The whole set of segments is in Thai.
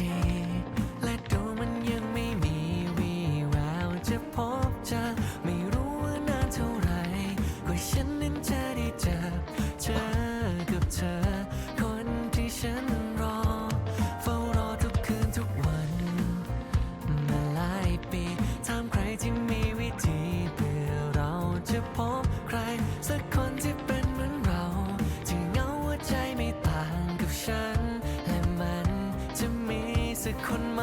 ทีและดูมันยังไม่มีวี่แววจะพบจะไม่รู้ว่านานเท่าไรกว่าฉันนั้นจะได้เจอเจอกับเธอ คนที่ฉันรอ เฝ้ารอทุกคืนทุกวันมาหลายปีถามใครที่มีวิธีเพื่อเราจะพบใครสักคนที่เป็น สักคนไหม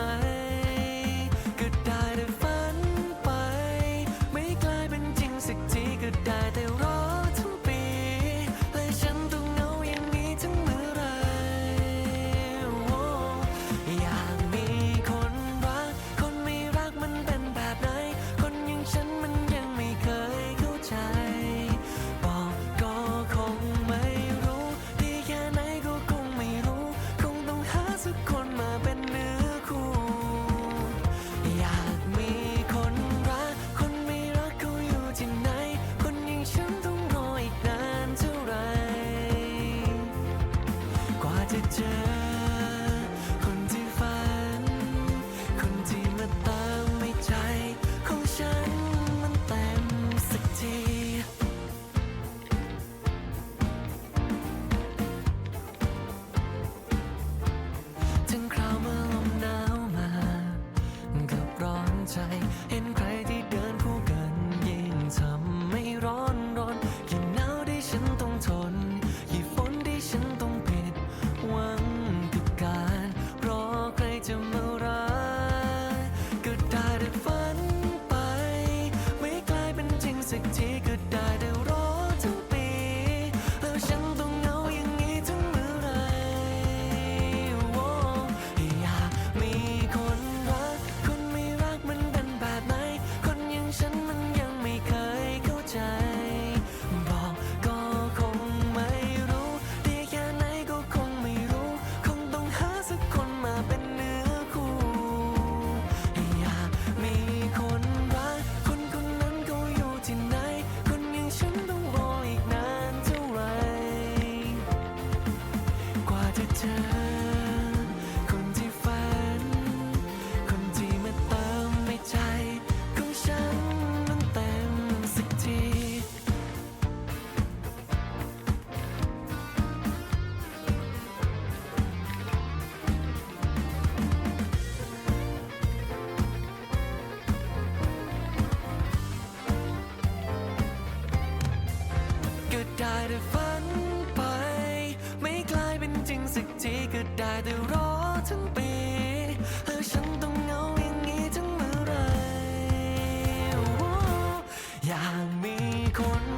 ได้รอทั้งปีแล้ฉันต้องเหงาอย่างนี้ถึงเมื่อไรอยากมีคน